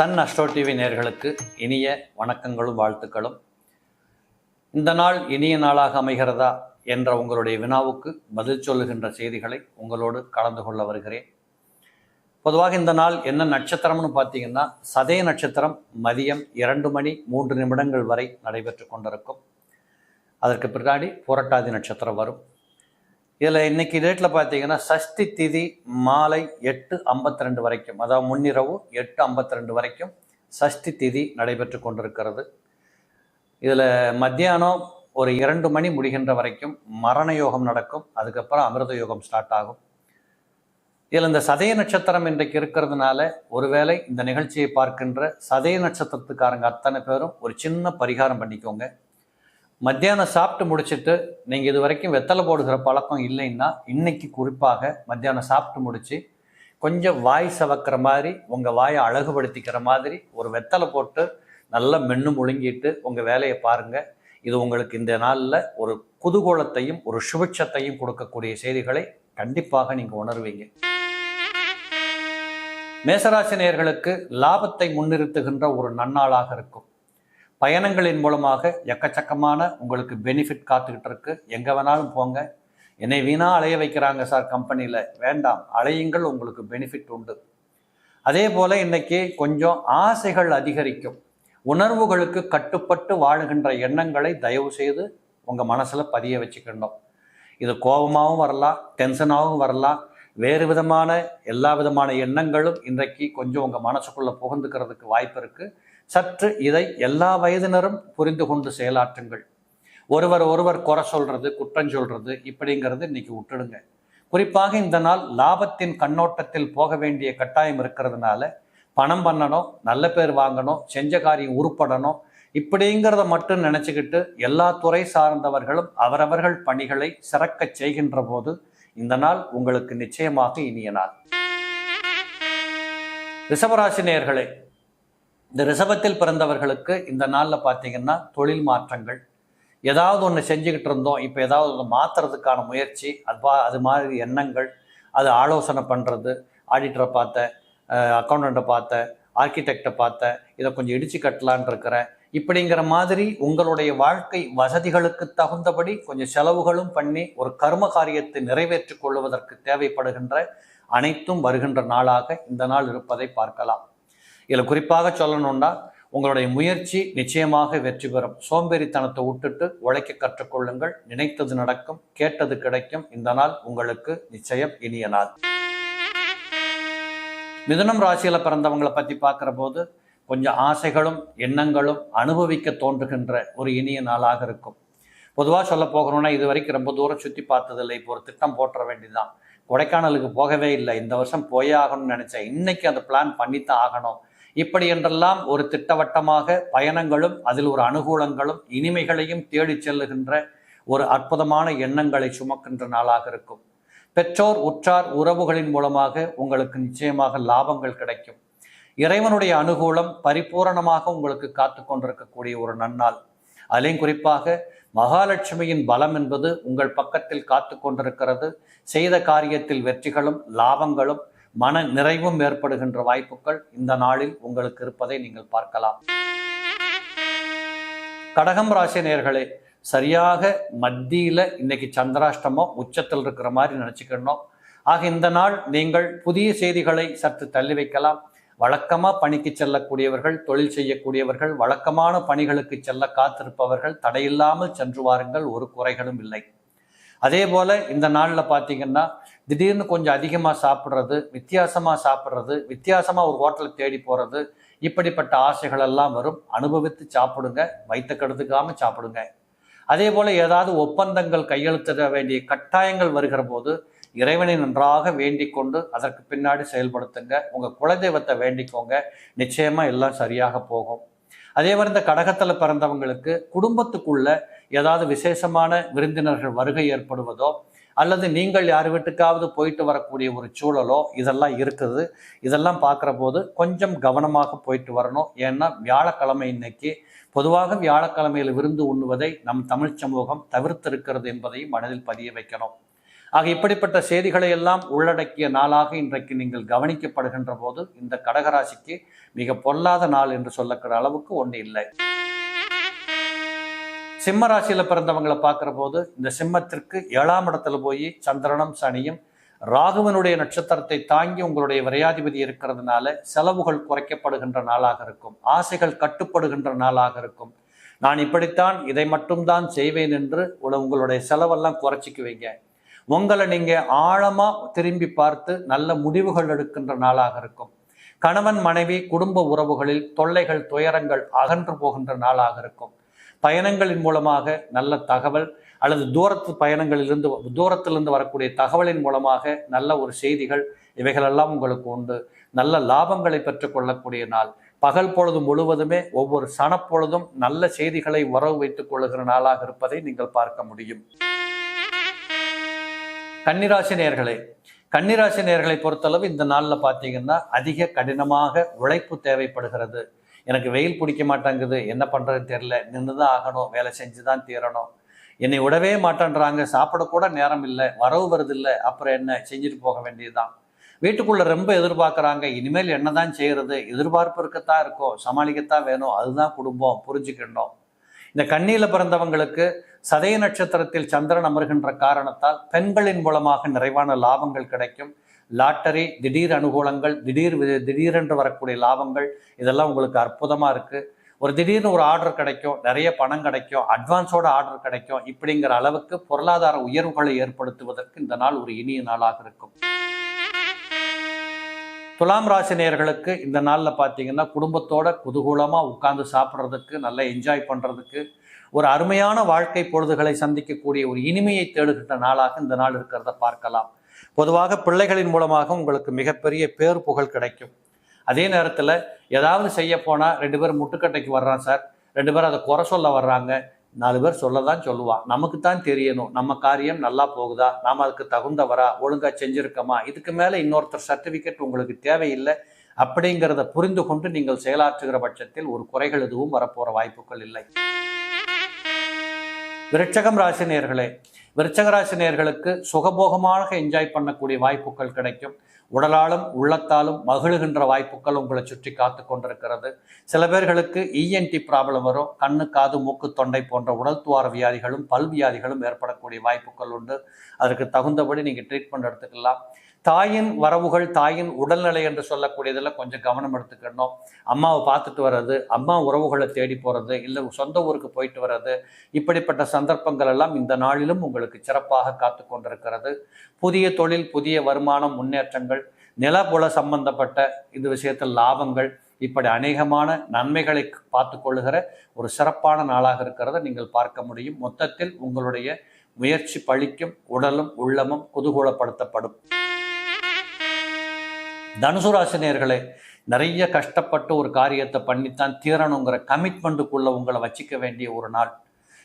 Sun astro TV நேர்களுக்கு இனிய வணக்கங்களும் வாழ்த்துக்களும். இந்த நாள் இனிய நாளாக அமைகிறதா என்ற உங்களுடைய வினாவுக்கு பதில் சொல்லுகின்ற செய்திகளை உங்களோடு கலந்து கொள்ள வருகிறேன். பொதுவாக இந்த நாள் என்ன நட்சத்திரம்னு பார்த்தீங்கன்னா சதய நட்சத்திரம் மதியம் இரண்டு மணி மூன்று நிமிடங்கள் வரை நடைபெற்று கொண்டிருக்கும். அதற்கு பின்னாடி புரட்டாதி நட்சத்திரம் வரும். இதில் இன்னைக்கு டேட்டில் பார்த்தீங்கன்னா சஷ்டி திதி மாலை எட்டு ஐம்பத்தி ரெண்டு வரைக்கும் அதாவது முன்னிரவு எட்டு ஐம்பத்தி ரெண்டு வரைக்கும் சஷ்டி திதி நடைபெற்று கொண்டிருக்கிறது. இதில் மத்தியானம் ஒரு இரண்டு மணி முடிகின்ற வரைக்கும் மரண யோகம் நடக்கும் அதுக்கப்புறம் அமிர்த யோகம் ஸ்டார்ட் ஆகும். இதில் இந்த சதய நட்சத்திரம் இன்றைக்கு இருக்கிறதுனால ஒருவேளை இந்த நிகழ்ச்சியை பார்க்கின்ற சதய நட்சத்திரத்துக்காரங்க அத்தனை பேரும் ஒரு சின்ன பரிகாரம் பண்ணிக்கோங்க. மத்தியானம் சாப்பிட்டு முடிச்சிட்டு நீங்கள் இது வரைக்கும் வெத்தலை போடுகிற பழக்கம் இல்லைன்னா இன்னைக்கு குறிப்பாக மத்தியானம் சாப்பிட்டு முடிச்சு கொஞ்சம் வாய் சவக்கிற மாதிரி உங்கள் வாயை அழகுபடுத்திக்கிற மாதிரி ஒரு வெத்தலை போட்டு நல்லா மென்று முழுங்கிட்டு உங்கள் வேலையை பாருங்கள் இது உங்களுக்கு இந்த நாளில் ஒரு குதூகோலத்தையும் ஒரு சுபிட்சத்தையும் கொடுக்கக்கூடிய செய்திகளை கண்டிப்பாக நீங்கள் உணர்வீங்க. மேசராசினியர்களுக்கு லாபத்தை முன்னிறுத்துகின்ற ஒரு நன்னாளாக இருக்கும். பயணங்களின் மூலமாக எக்கச்சக்கமான உங்களுக்கு பெனிஃபிட் காத்துக்கிட்டு இருக்கு எங்கே வேணாலும் போங்க. என்னை வீணாக அலைய வைக்கிறாங்க சார் கம்பெனியில் வேண்டாம். அலையுங்கள் உங்களுக்கு பெனிஃபிட் உண்டு. அதே போல் இன்னைக்கு கொஞ்சம் ஆசைகள் அதிகரிக்கும். உணர்வுகளுக்கு கட்டுப்பட்டு வாழுகின்ற எண்ணங்களை தயவு செய்து உங்கள் மனசில் பதிய வச்சுக்கணும். இது கோபமாகவும் வரலாம் டென்ஷனாகவும் வரலாம். வேறு விதமான எல்லா விதமான எண்ணங்களும் இன்றைக்கு கொஞ்சம் உங்கள் மனசுக்குள்ளே புகுந்துக்கிறதுக்கு வாய்ப்பு இருக்குது சற்று இதை எல்லா வயதினரும் புரிந்து கொண்டு செயலாற்றுங்கள். ஒருவர் ஒருவர் குறை சொல்றது குற்றம் சொல்றது இப்படிங்கிறது இன்னைக்கு விட்டுடுங்க குறிப்பாக இந்த நாள் லாபத்தின் கண்ணோட்டத்தில் போக வேண்டிய கட்டாயம் இருக்கிறதுனால பணம் பண்ணணும் நல்ல பேர் வாங்கணும் செஞ்ச காரியம் உருப்படணும் இப்படிங்கிறத மட்டும் நினச்சிக்கிட்டு எல்லா துறை சார்ந்தவர்களும் அவரவர்கள் பணிகளை சிறக்கச் செய்கின்ற போது இந்த நாள் உங்களுக்கு நிச்சயமாக இனிய நாள். ரிஷபராசினியர்களே இந்த ரிசபத்தில் பிறந்தவர்களுக்கு இந்த நாளில் பார்த்தீங்கன்னா தொழில் மாற்றங்கள். ஏதாவது ஒன்று செஞ்சுக்கிட்டு இருந்தோம் இப்போ ஏதாவது ஒன்று மாற்றுறதுக்கான முயற்சி அது பா அது மாதிரி எண்ணங்கள் அது ஆலோசனை பண்ணுறது ஆடிட்டரை பார்த்தேன் அக்கௌண்டண்ட்டை பார்த்தேன் ஆர்கிடெக்டை பார்த்தேன் இதை கொஞ்சம் இடிச்சு கட்டலான் இருக்கிறேன் இப்படிங்கிற மாதிரி உங்களுடைய வாழ்க்கை வசதிகளுக்கு தகுந்தபடி கொஞ்சம் செலவுகளும் பண்ணி ஒரு கர்ம காரியத்தை நிறைவேற்றிக் கொள்வதற்கு தேவைப்படுகின்ற அனைத்தும் வருகின்ற நாளாக இந்த நாள் இருப்பதை பார்க்கலாம். இதில் குறிப்பாக சொல்லணும்னா உங்களுடைய முயற்சி நிச்சயமாக வெற்றி பெறும். சோம்பேறித்தனத்தை விட்டுட்டு உழைக்க கற்றுக்கொள்ளுங்கள். நினைத்தது நடக்கும் கேட்டது கிடைக்கும். இந்த நாள் உங்களுக்கு நிச்சயம் இனிய நாள். மிதுனம் ராசியில பிறந்தவங்களை பத்தி பார்க்குற போது கொஞ்சம் ஆசைகளும் எண்ணங்களும் அனுபவிக்க தோன்றுகின்ற ஒரு இனிய நாளாக இருக்கும். பொதுவாக சொல்ல போகணும்னா இது வரைக்கும் ரொம்ப தூரம் சுற்றி பார்த்ததில்லை. இப்போ ஒரு திட்டம் போட்டுற வேண்டியதுதான் கொடைக்கானலுக்கு போகவே இல்லை. இந்த வருஷம் போயே ஆகணும்னு நினைச்சேன். இன்னைக்கு அந்த பிளான் பண்ணித்தான் ஆகணும். இப்படி என்றெல்லாம் ஒரு திட்டவட்டமாக பயணங்களும் அதில் ஒரு அனுகூலங்களும் இனிமைகளையும் தேடி செல்லுகின்ற ஒரு அற்புதமான எண்ணங்களை சுமக்கின்ற நாளாக இருக்கும். பெற்றோர் உற்றார் உறவுகளின் மூலமாக உங்களுக்கு நிச்சயமாக லாபங்கள் கிடைக்கும். இறைவனுடைய அனுகூலம் பரிபூரணமாக உங்களுக்கு காத்து கொண்டிருக்கக்கூடிய ஒரு நன்னாள். அதிலையும் குறிப்பாக மகாலட்சுமியின் பலம் என்பது உங்கள் பக்கத்தில் காத்து கொண்டிருக்கிறது. செய்த காரியத்தில் வெற்றிகளும் லாபங்களும் மன நிறைவும் ஏற்படுகின்ற வாய்ப்புகள் இந்த நாளில் உங்களுக்கு இருப்பதை நீங்கள் பார்க்கலாம். கடகம் ராசி நேர்களே சரியாக மத்தியில இன்னைக்கு சந்திராஷ்டமம் உச்சத்தில் இருக்கிற மாதிரி நினைச்சுக்கணும். ஆக இந்த நாள் நீங்கள் புதிய செய்திகளை சற்று தள்ளி வைக்கலாம். வழக்கமா பணிக்கு செல்லக்கூடியவர்கள் தொழில் செய்யக்கூடியவர்கள் வழக்கமான பணிகளுக்கு செல்ல காத்திருப்பவர்கள் தடையில்லாமல் சென்று வாருங்கள் ஒரு குறைகளும் இல்லை. அதே போல இந்த நாளில் பார்த்தீங்கன்னா திடீர்னு கொஞ்சம் அதிகமாக சாப்பிட்றது வித்தியாசமாக சாப்பிட்றது வித்தியாசமாக ஒரு ஹோட்டலை தேடி போகிறது இப்படிப்பட்ட ஆசைகள் எல்லாம் வரும். அனுபவித்து சாப்பிடுங்க வைத்த கெடுத்துக்காமல் சாப்பிடுங்க. அதே போல் ஏதாவது ஒப்பந்தங்கள் கையெழுத்திட வேண்டிய கட்டாயங்கள் வருகிற போது இறைவனை நன்றாக வேண்டிக் கொண்டு அதற்கு பின்னாடி செயல்படுத்துங்க. உங்கள் குலதெய்வத்தை வேண்டிக்கோங்க. நிச்சயமாக எல்லாம் சரியாக போகும். அதே மாதிரி இந்த கடகத்தில் பிறந்தவங்களுக்கு குடும்பத்துக்குள்ள ஏதாவது விசேஷமான விருந்தினர்கள் வருகை ஏற்படுவதோ அல்லது நீங்கள் யார் வீட்டுக்காவது போயிட்டு வரக்கூடிய ஒரு சூழலோ இதெல்லாம் இருக்குது. இதெல்லாம் பார்க்குற போது கொஞ்சம் கவனமாக போயிட்டு வரணும். ஏன்னா வியாழக்கிழமை இன்னைக்கு பொதுவாக வியாழக்கிழமையில் விருந்து உண்ணுவதை நம் தமிழ் சமூகம் தவிர்த்திருக்கிறது என்பதையும் மனதில் பதிய வைக்கணும். ஆக இப்படிப்பட்ட செய்திகளை எல்லாம் உள்ளடக்கிய நாளாக இன்றைக்கு நீங்கள் கவனிக்கப்படுகின்ற போது இந்த கடகராசிக்கு மிக பொல்லாத நாள் என்று சொல்லக்கிற அளவுக்கு ஒன்று இல்லை. சிம்ம ராசியில் பிறந்தவங்களை பார்க்குற போது இந்த சிம்மத்திற்கு ஏழாம் இடத்துல போய் சந்திரனும் சனியும் ராகுவனுடைய நட்சத்திரத்தை தாங்கி உங்களுடைய விரையாதிபதி இருக்கிறதுனால செலவுகள் குறைக்கப்படுகின்ற நாளாக இருக்கும். ஆசைகள் கட்டுப்படுகின்ற நாளாக இருக்கும். நான் இப்படித்தான் இதை மட்டும்தான் செய்வேன் என்று உல- உங்களுடைய செலவெல்லாம் குறைச்சிக்குவீங்க. உங்களை நீங்கள் ஆழமாக திரும்பி பார்த்து நல்ல முடிவுகள் எடுக்கின்ற நாளாக இருக்கும். கணவன் மனைவி குடும்ப உறவுகளில் தொல்லைகள் துயரங்கள் அகன்று போகின்ற நாளாக இருக்கும். பயணங்களின் மூலமாக நல்ல தகவல் அல்லது தூரத்து பயணங்களிலிருந்து தூரத்திலிருந்து வரக்கூடிய தகவலின் மூலமாக நல்ல ஒரு செய்திகள் இவைகளெல்லாம் உங்களுக்கு உண்டு. நல்ல லாபங்களை பெற்றுக்கொள்ளக்கூடிய நாள். பகல் பொழுது முழுவதுமே ஒவ்வொரு சனப்பொழுதும் நல்ல செய்திகளை உறவு வைத்துக் கொள்ளுகிற நாளாக இருப்பதை நீங்கள் பார்க்க முடியும். கன்னிராசி நேர்களே கன்னிராசி நேர்களை பொறுத்தளவு இந்த நாளில் பார்த்தீங்கன்னா அதிக கடினமாக உழைப்பு தேவைப்படுகிறது. எனக்கு வெயில் பிடிக்க மாட்டேங்குது என்ன பண்ணுறதுன்னு தெரியல நின்று தான் ஆகணும் வேலை செஞ்சு தான் தீரணும். என்னை விடவே மாட்டேன்றாங்க சாப்பிடக்கூட நேரம் இல்லை வரவு வருதில்லை அப்புறம் என்ன செஞ்சுட்டு போக வேண்டியதுதான். வீட்டுக்குள்ள ரொம்ப எதிர்பார்க்குறாங்க இனிமேல் என்னதான் செய்யறது எதிர்பார்ப்பு இருக்கத்தான் இருக்கும் சமாளிக்கத்தான் வேணும் அதுதான் குடும்பம் புரிஞ்சுக்கணும். இந்த கண்ணியில பிறந்தவங்களுக்கு சதய நட்சத்திரத்தில் சந்திரன் அமர்கின்ற காரணத்தால் பெண்களின் மூலமாக நிறைவான லாபங்கள் கிடைக்கும். லாட்டரி திடீர் அனுகூலங்கள் திடீர் திடீரென்று வரக்கூடிய லாபங்கள் இதெல்லாம் உங்களுக்கு அற்புதமாக இருக்குது ஒரு திடீர்னு ஒரு ஆர்டர் கிடைக்கும் நிறைய பணம் கிடைக்கும் அட்வான்ஸோட ஆர்டர் கிடைக்கும் இப்படிங்கிற அளவுக்கு பொருளாதார உயர்வுகளை ஏற்படுத்துவதற்கு இந்த நாள் ஒரு இனிய நாளாக இருக்கும். துலாம் ராசி நேயர்களுக்கு இந்த நாளில் பார்த்தீங்கன்னா குடும்பத்தோட குதூகூலமாக உட்கார்ந்து சாப்பிட்றதுக்கு நல்லா என்ஜாய் பண்ணுறதுக்கு ஒரு அருமையான வாழ்க்கை பொழுதுகளை சந்திக்கக்கூடிய ஒரு இனிமையை தேடுகின்ற நாளாக இந்த நாள் இருக்கிறத பார்க்கலாம். பொதுவாக பிள்ளைகளின் மூலமாக உங்களுக்கு மிகப்பெரிய பேர் புகழ் கிடைக்கும். அதே நேரத்தில் ஏதாவது செய்ய போனால் ரெண்டு பேரும் முட்டுக்கட்டைக்கு வர்றான் சார். ரெண்டு பேரும் அதை குறை சொல்ல வர்றாங்க. நாலு பேர் சொல்ல தான் சொல்லுவான். நமக்கு தான் தெரியணும். நம்ம காரியம் நல்லா போகுதா? நாம் அதுக்கு தகுந்தவரா? ஒழுங்காக செஞ்சுருக்கோமா? இதுக்கு மேலே இன்னொருத்தர் சர்டிஃபிகேட் உங்களுக்கு தேவையில்லை அப்படிங்கிறத புரிந்து கொண்டு நீங்கள் செயலாற்றுகிற பட்சத்தில் ஒரு குறைகள் எதுவும் வரப்போகிற வாய்ப்புகள் இல்லை. விருட்சகம் ராசினியர்களே விருட்சக ராசி சுகபோகமாக என்ஜாய் பண்ணக்கூடிய வாய்ப்புகள் கிடைக்கும். உடலாலும் உள்ளத்தாலும் மகிழுகின்ற வாய்ப்புகள் உங்களை சுற்றி காத்து கொண்டிருக்கிறது. சில பேர்களுக்கு இஎன்டி ப்ராப்ளம் வரும். கண்ணு காது மூக்கு தொண்டை போன்ற உடல் துவார வியாதிகளும் பல் வியாதிகளும் ஏற்படக்கூடிய வாய்ப்புகள் உண்டு. அதற்கு தகுந்தபடி நீங்கள் ட்ரீட்மெண்ட் எடுத்துக்கலாம். தாயின் வரவுகள் தாயின் உடல்நிலை என்று சொல்லக்கூடியதில் கொஞ்சம் கவனம் எடுத்துக்கணும். அம்மாவை பார்த்துட்டு வர்றது அம்மா உறவுகளை தேடி போகிறது இல்லை சொந்த ஊருக்கு போயிட்டு வர்றது இப்படிப்பட்ட சந்தர்ப்பங்கள் எல்லாம் இந்த நாளிலும் உங்களுக்கு சிறப்பாக காத்து கொண்டிருக்கிறது. புதிய தொழில் புதிய வருமானம் முன்னேற்றங்கள் நிலபுல சம்பந்தப்பட்ட இந்த விஷயத்தில் லாபங்கள் இப்படி அநேகமான நன்மைகளை பார்த்து கொள்ளுகிற ஒரு சிறப்பான நாளாக இருக்கிறத நீங்கள் பார்க்க முடியும். மொத்தத்தில் உங்களுடைய முயற்சி பழிக்கும் உடலும் உள்ளமும் குதூகூலப்படுத்தப்படும். தனுசு ராசி நிறைய கஷ்டப்பட்டு ஒரு காரியத்தை பண்ணித்தான் தீரணுங்கிற கமிட்மெண்ட்டுக்குள்ள உங்களை வச்சிக்க வேண்டிய ஒரு நாள்.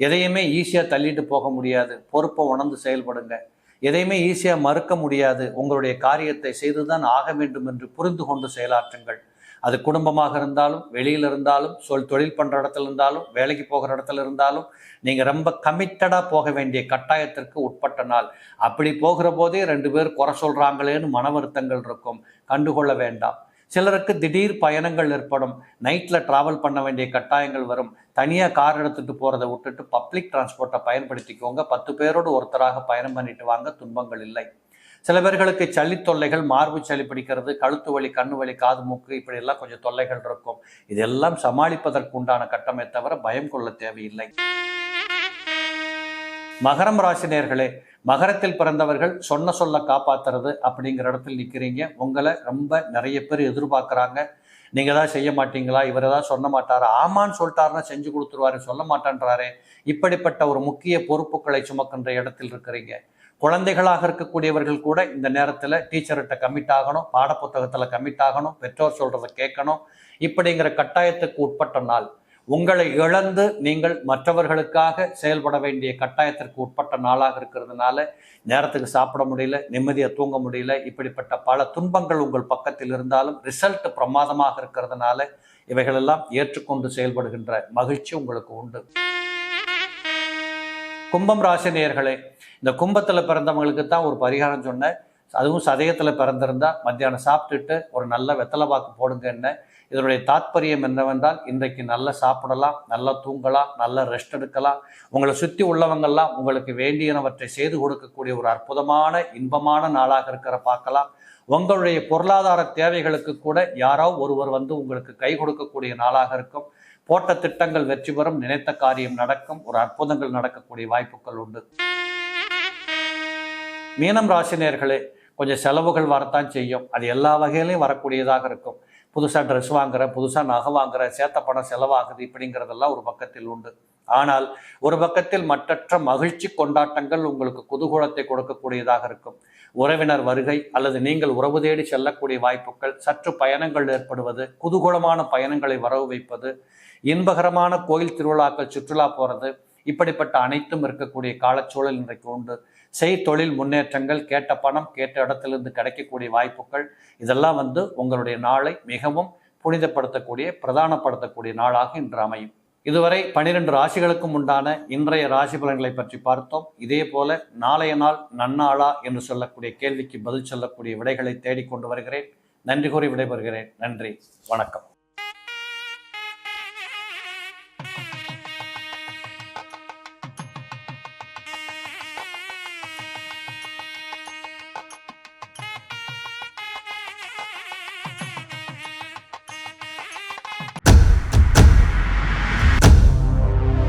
எதையுமே ஈஸியாக தள்ளிட்டு போக முடியாது. பொறுப்பை உணர்ந்து செயல்படுங்க. எதையுமே ஈஸியாக மறுக்க முடியாது. உங்களுடைய காரியத்தை செய்துதான் ஆக வேண்டும் என்று புரிந்து கொண்டு செயலாற்றுங்கள். அது குடும்பமாக இருந்தாலும் வெளியில் இருந்தாலும் சொல் தொழில் பண்ணுற இடத்துல இருந்தாலும் வேலைக்கு போகிற இடத்துல இருந்தாலும் நீங்கள் ரொம்ப கமிட்டடாக போக வேண்டிய கட்டாயத்திற்கு உட்பட்ட நாள். அப்படி போகிற போதே ரெண்டு பேர் குறை சொல்கிறாங்களேன்னு மன வருத்தங்கள் இருக்கும். கண்டுகொள்ள வேண்டாம். சிலருக்கு திடீர் பயணங்கள் ஏற்படும். நைட்டில் ட்ராவல் பண்ண வேண்டிய கட்டாயங்கள் வரும். தனியாக கார் எடுத்துகிட்டு போகிறத விட்டுட்டு பப்ளிக் டிரான்ஸ்போர்ட்டை பயன்படுத்திக்கோங்க. பத்து பேரோடு ஒருத்தராக பயணம் பண்ணிட்டு வாங்க துன்பங்கள் இல்லை. சில பேர்களுக்கு சளி தொல்லைகள் மார்பு சளி பிடிக்கிறது கழுத்து வலி கண்ணு வலி காது மூக்கு இப்படி எல்லாம் கொஞ்சம் தொல்லைகள் இருக்கும். இதெல்லாம் சமாளிப்பதற்கு உண்டான கட்டமே தவிர பயம் கொள்ள தேவையில்லை. மகரம் ராசினியர்களே மகரத்தில் பிறந்தவர்கள் சொன்ன சொல்ல காப்பாத்துறது அப்படிங்கிற இடத்துல நிற்கிறீங்க உங்களை ரொம்ப நிறைய பேர் எதிர்பார்க்குறாங்க. நீங்கள் தான் செய்ய மாட்டீங்களா? இவர் தான் சொல்ல மாட்டார்? ஆமான்னு சொல்லிட்டாருன்னா செஞ்சு கொடுத்துருவாரு சொல்ல மாட்டேன்றாரே. இப்படிப்பட்ட ஒரு முக்கிய பொறுப்புகளை சுமக்கின்ற இடத்தில் இருக்கிறீங்க. குழந்தைகளாக இருக்கக்கூடியவர்கள் கூட இந்த நேரத்தில் டீச்சர்கிட்ட கமிட் ஆகணும் பாடப்புத்தகத்தில் கமிட் ஆகணும் பெற்றோர் சொல்கிறத கேட்கணும். இப்படிங்கிற கட்டாயத்துக்கு உட்பட்ட நாள். உங்களை இழந்து நீங்கள் மற்றவர்களுக்காக செயல்பட வேண்டிய கட்டாயத்திற்கு உட்பட்ட நாளாக இருக்கிறதுனால நேரத்துக்கு சாப்பிட முடியல நிம்மதியாக தூங்க முடியல இப்படிப்பட்ட பல துன்பங்கள் உங்கள் பக்கத்தில் இருந்தாலும் ரிசல்ட் பிரமாதமாக இருக்கிறதுனால இவைகளெல்லாம் ஏற்றுக்கொண்டு செயல்படுகின்ற மகிழ்ச்சி உங்களுக்கு உண்டு. கும்பம் ராசினியர்களே இந்த கும்பத்தில் பிறந்தவங்களுக்கு தான் ஒரு பரிகாரம் சொன்னேன். அதுவும் சதயத்தில் பிறந்திருந்தால் மத்தியானம் சாப்பிட்டுட்டு ஒரு நல்ல வெத்தலை பாக்கு போடுங்க என்ன? இதனுடைய தாத்பரியம் என்னவென்றால் இன்றைக்கு நல்லா சாப்பிடலாம் நல்லா தூங்கலாம் நல்லா ரெஸ்ட் எடுக்கலாம். உங்களை சுற்றி உள்ளவங்கள்லாம் உங்களுக்கு வேண்டியனவற்றை செய்து கொடுக்கக்கூடிய ஒரு அற்புதமான இன்பமான நாளாக இருக்கிற பார்க்கலாம். உங்களுடைய பொருளாதார தேவைகளுக்கு கூட யாரோ ஒருவர் வந்து உங்களுக்கு கை கொடுக்கக்கூடிய நாளாக இருக்கும். போட்ட திட்டங்கள் வெற்றி பெறும் நினைத்த காரியம் நடக்கும் ஒரு அற்புதங்கள் நடக்கக்கூடிய வாய்ப்புகள் உண்டு. மீனம் ராசினியர்களே கொஞ்சம் செலவுகள் வரத்தான் செய்யும். அது எல்லா வகையிலையும் வரக்கூடியதாக இருக்கும். புதுசாக ட்ரெஸ் வாங்குற புதுசாக நகை வாங்குற சேத்த பணம் செலவாகுது இப்படிங்கிறதெல்லாம் ஒரு பக்கத்தில் உண்டு. ஆனால் ஒரு பக்கத்தில் மற்றற்ற மகிழ்ச்சி கொண்டாட்டங்கள் உங்களுக்கு குதூகூலத்தை கொடுக்கக்கூடியதாக இருக்கும். உறவினர் வருகை அல்லது நீங்கள் உறவு தேடி செல்லக்கூடிய வாய்ப்புகள் சற்று பயணங்கள் ஏற்படுவது குதூகூலமான பயணங்களை வரவு வைப்பது இன்பகரமான கோயில் திருவிழாக்கள் சுற்றுலா போகிறது இப்படிப்பட்ட அனைத்தும் இருக்கக்கூடிய காலச்சூழல் இன்றைக்கு உண்டு. செய் தொழில் முன்னேற்றங்கள் கேட்ட பணம் கேட்ட இடத்திலிருந்து கிடைக்கக்கூடிய வாய்ப்புகள் இதெல்லாம் வந்து உங்களுடைய நாளை மிகவும் புனிதப்படுத்தக்கூடிய பிரதானப்படுத்தக்கூடிய நாளாக இன்று அமையும். இதுவரை பனிரெண்டு ராசிகளுக்கும் உண்டான இன்றைய ராசி பலன்களை பற்றி பார்த்தோம். இதே போல நாளைய நாள் நன்னாளா என்று சொல்லக்கூடிய கேள்விக்கு பதில் சொல்லக்கூடிய விடைகளை தேடிக்கொண்டு வருகிறேன். நன்றி கூறி விடைபெறுகிறேன். நன்றி. வணக்கம்.